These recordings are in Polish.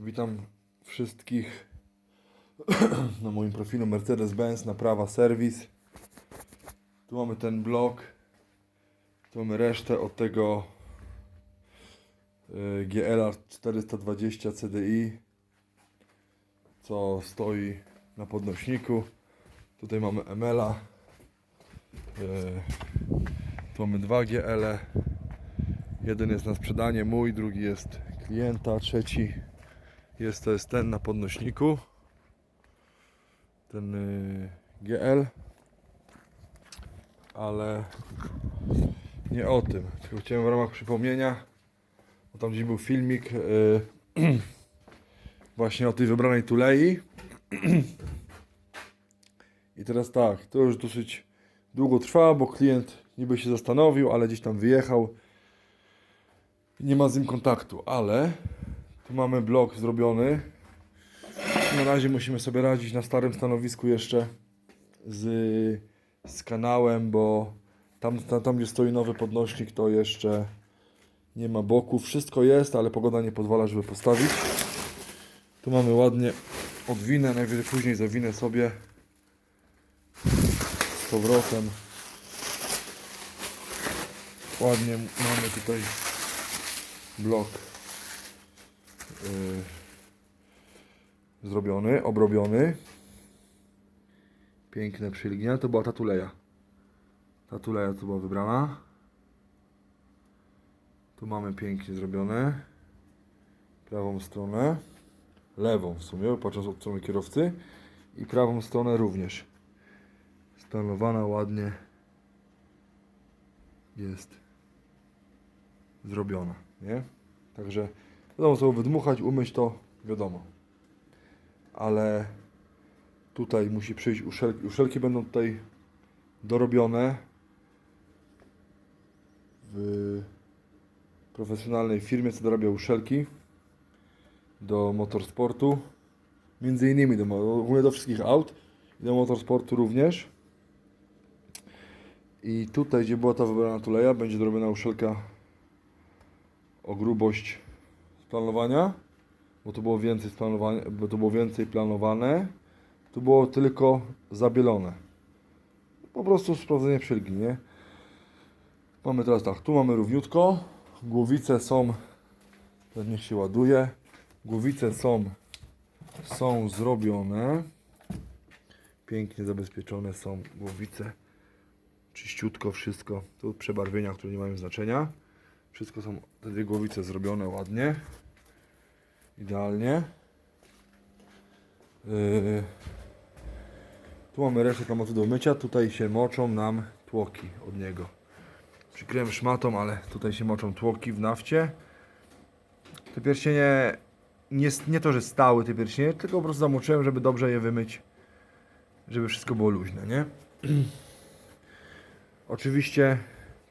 Witam wszystkich na moim profilu Mercedes-Benz naprawa serwis. Tu mamy ten blok. Tu mamy resztę od tego GLA 420 CDI co stoi na podnośniku. Tutaj mamy ML-a. Y, Tu mamy dwa GL. -e. Jeden jest na sprzedanie mój, drugi jest klienta, trzeci jest to jest ten na podnośniku. Ten y, GL. Ale nie o tym. Tylko chciałem w ramach przypomnienia, bo tam gdzieś był filmik y, właśnie o tej wybranej tulei. I teraz tak, to już dosyć długo trwa, bo klient niby się zastanowił, ale gdzieś tam wyjechał. Nie ma z nim kontaktu, ale tu mamy blok zrobiony. Na razie musimy sobie radzić na starym stanowisku jeszcze z, z kanałem, bo tam, tam, tam gdzie stoi nowy podnośnik to jeszcze nie ma boku. Wszystko jest, ale pogoda nie pozwala, żeby postawić. Tu mamy ładnie odwinę, najwyżej później zawinę sobie z powrotem. Ładnie mamy tutaj blok yy, zrobiony, obrobiony. Piękne przylgnia. To była ta tuleja. Ta tuleja tu była wybrana. Tu mamy pięknie zrobione. Prawą stronę. Lewą w sumie, patrząc od strony kierowcy. I prawą stronę również. Stanowana ładnie jest zrobiona, nie? Także wiadomo, sobie wydmuchać, umyć to, wiadomo. Ale tutaj musi przyjść uszelki. Uszelki będą tutaj dorobione w profesjonalnej firmie, co dorabia uszelki do motorsportu. Między innymi do, ogólnie do wszystkich aut i do motorsportu również. I tutaj, gdzie była ta wybrana tuleja, będzie dorobiona uszelka o grubość planowania, bo to było więcej bo to było więcej planowane. Tu było tylko zabielone. Po prostu sprawdzenie przylgi, nie? Mamy teraz tak, tu mamy równiutko. Głowice są, niech się ładuje. Głowice są, są zrobione. Pięknie zabezpieczone są głowice. Czyściutko wszystko. Tu przebarwienia, które nie mają znaczenia. Wszystko są te dwie głowice zrobione ładnie. Idealnie. Yy. Tu mamy resztę klamotu do mycia. Tutaj się moczą nam tłoki od niego. Przykryłem szmatą, ale tutaj się moczą tłoki w nafcie. Te pierścienie nie, nie to, że stały te pierścienie, tylko po prostu zamoczyłem, żeby dobrze je wymyć. Żeby wszystko było luźne, nie? Oczywiście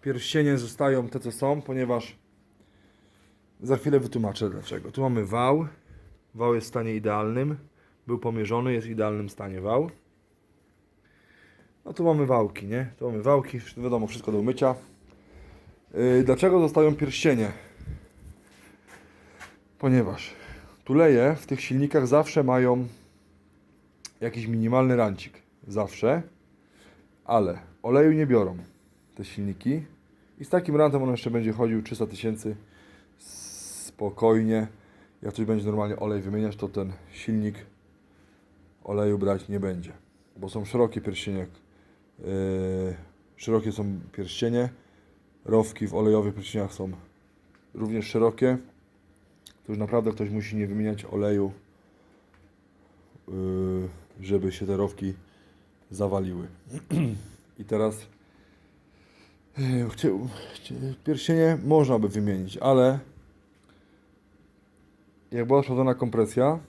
pierścienie zostają te co są, ponieważ za chwilę wytłumaczę dlaczego. Tu mamy wał. Wał jest w stanie idealnym. Był pomierzony, jest w idealnym stanie wał. No tu mamy wałki, nie? Tu mamy wałki, wiadomo, wszystko do umycia. Yy, dlaczego zostają pierścienie? Ponieważ tuleje w tych silnikach zawsze mają jakiś minimalny rancik. Zawsze. Ale oleju nie biorą te silniki. I z takim rantem on jeszcze będzie chodził 300 tysięcy spokojnie. Jak ktoś będzie normalnie olej wymieniać, to ten silnik oleju brać nie będzie. Bo są szerokie pierścienie. Yy, szerokie są pierścienie. Rowki w olejowych pierścieniach są również szerokie. To już naprawdę ktoś musi nie wymieniać oleju, yy, żeby się te rowki zawaliły. I teraz pierścienie można by wymienić, ale jak była sprawdzona kompresja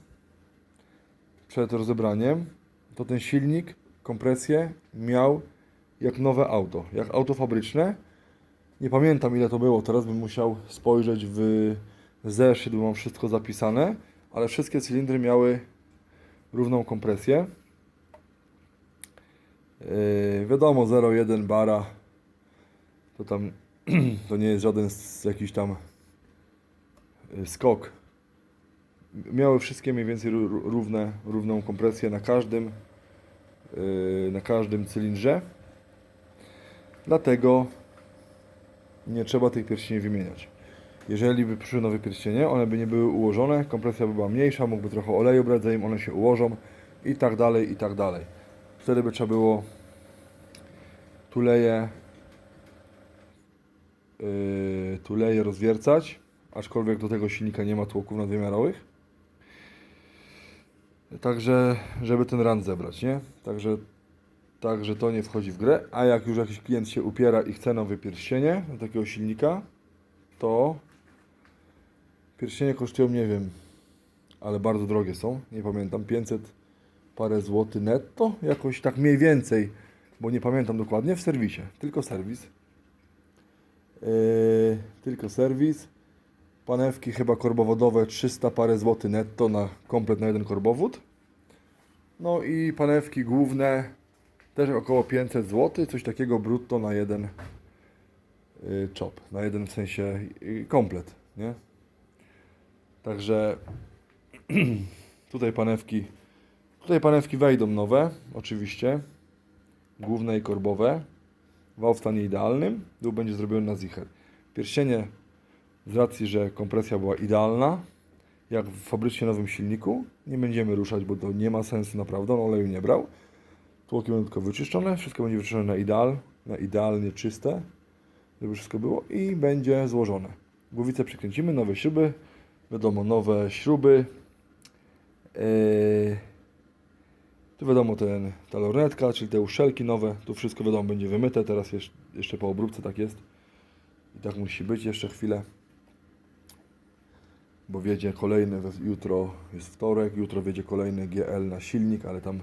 przed rozebraniem, to ten silnik, kompresję miał jak nowe auto, jak auto fabryczne. Nie pamiętam ile to było, teraz bym musiał spojrzeć w zeszyt, bo mam wszystko zapisane, ale wszystkie cylindry miały równą kompresję. Yy, wiadomo, 0,1 bara to tam to nie jest żaden z jakiś tam yy, skok miały wszystkie mniej więcej ró- ró- równe, równą kompresję na każdym, yy, na każdym cylindrze. Dlatego nie trzeba tych pierścieni wymieniać. Jeżeli by przyszły nowe pierścienie, one by nie były ułożone, kompresja by była mniejsza, mógłby trochę oleju brać, zanim one się ułożą i tak dalej, i tak dalej. Wtedy by trzeba było tuleje, yy, tuleje rozwiercać, aczkolwiek do tego silnika nie ma tłoków nadwymiarowych. Także, żeby ten run zebrać, nie? Także, także to nie wchodzi w grę. A jak już jakiś klient się upiera i chce nowe pierścienie do takiego silnika, to pierścienie kosztują, nie wiem, ale bardzo drogie są. Nie pamiętam, 500 parę złotych netto, jakoś tak mniej więcej, bo nie pamiętam dokładnie, w serwisie. Tylko serwis. Yy, tylko serwis. Panewki chyba korbowodowe 300 parę złotych netto na komplet na jeden korbowód. No i panewki główne też około 500 zł, coś takiego brutto na jeden yy, chop, na jeden w sensie yy, komplet, nie? Także tutaj panewki Tutaj panewki wejdą nowe, oczywiście. Główne i korbowe. Wał w stanie idealnym. Dół będzie zrobiony na zicher. Pierścienie z racji, że kompresja była idealna, jak w fabrycznie nowym silniku, nie będziemy ruszać, bo to nie ma sensu naprawdę, on oleju nie brał. Tłoki będą tylko wyczyszczone, wszystko będzie wyczyszczone na ideal, na idealnie czyste, żeby wszystko było i będzie złożone. Głowice przykręcimy, nowe śruby, wiadomo, nowe śruby. Yy... Tu wiadomo ten, ta lornetka, czyli te uszelki nowe, tu wszystko wiadomo będzie wymyte, teraz jeszcze, po obróbce tak jest. I tak musi być jeszcze chwilę. Bo wiedzie kolejny, jutro jest wtorek, jutro wiedzie kolejny GL na silnik, ale tam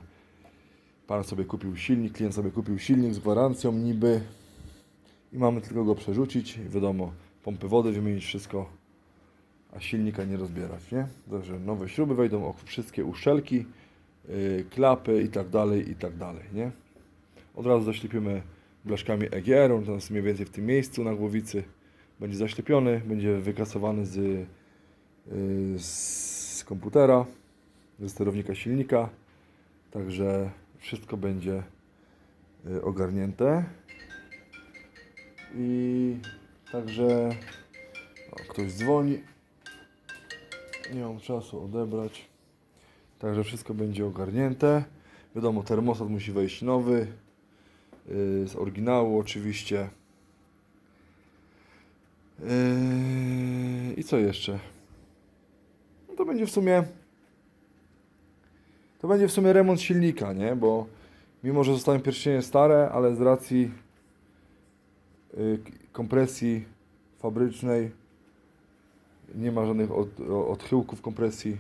pan sobie kupił silnik, klient sobie kupił silnik z gwarancją niby i mamy tylko go przerzucić, wiadomo, pompy wody wymienić wszystko, a silnika nie rozbierać, nie? Także nowe śruby wejdą, wszystkie uszelki, klapy i tak dalej, i tak dalej, nie? Od razu zaślepimy blaszkami EGR, on teraz mniej więcej w tym miejscu na głowicy będzie zaślepiony, będzie wykasowany z, yy, z komputera, ze sterownika silnika, także wszystko będzie yy, ogarnięte i także o, ktoś dzwoni, nie mam czasu odebrać. Także wszystko będzie ogarnięte. Wiadomo, termostat musi wejść nowy. yy, Z oryginału oczywiście. Yy, I co jeszcze? No to będzie w sumie. To będzie w sumie remont silnika, nie? Bo mimo, że zostały pierścienie stare, ale z racji yy, kompresji fabrycznej nie ma żadnych od, odchyłków kompresji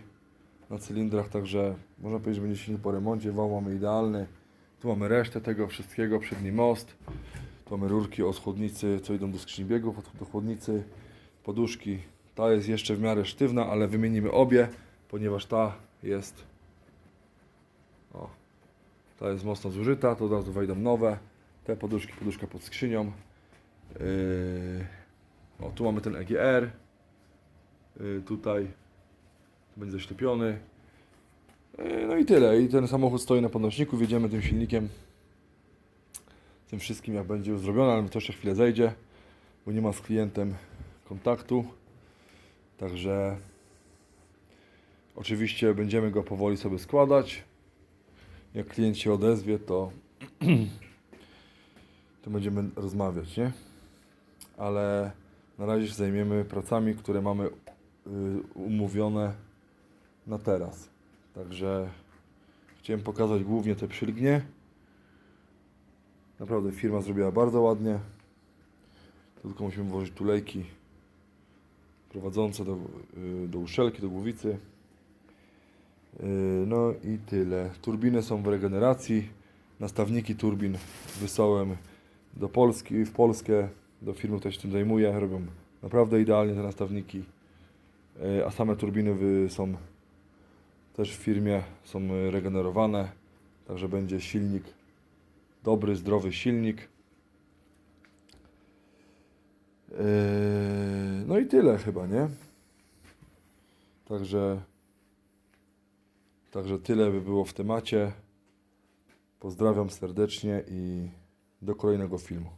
na cylindrach, także można powiedzieć, że będzie silnik po remoncie. Wał mamy idealny. Tu mamy resztę tego wszystkiego, przedni most. Tu mamy rurki od chłodnicy, co idą do skrzyni biegów, od- do chłodnicy. Poduszki. Ta jest jeszcze w miarę sztywna, ale wymienimy obie, ponieważ ta jest o, ta jest mocno zużyta, to od razu wejdą nowe. Te poduszki, poduszka pod skrzynią. Yy, o, tu mamy ten EGR. Yy, tutaj będzie zaślepiony. Yy, No i tyle. I ten samochód stoi na podnośniku, wjedziemy tym silnikiem. Tym wszystkim jak będzie już zrobione, ale to jeszcze chwilę zejdzie, bo nie ma z klientem kontaktu. Także oczywiście będziemy go powoli sobie składać. Jak klient się odezwie, to, to będziemy rozmawiać, nie? Ale na razie się zajmiemy pracami, które mamy y, umówione na teraz. Także chciałem pokazać głównie te przylgnie. Naprawdę firma zrobiła bardzo ładnie. Tylko musimy włożyć tulejki prowadzące do, y, do uszelki, do głowicy. Y, No i tyle. Turbiny są w regeneracji. Nastawniki turbin wysłałem do Polski, w Polskę, do firmy, która się tym zajmuje. Robią naprawdę idealnie te nastawniki. Y, A same turbiny są też w firmie, są y, regenerowane. Także będzie silnik, dobry, zdrowy silnik. Yy, No i tyle chyba, nie? Także Także tyle by było w temacie. Pozdrawiam serdecznie i do kolejnego filmu.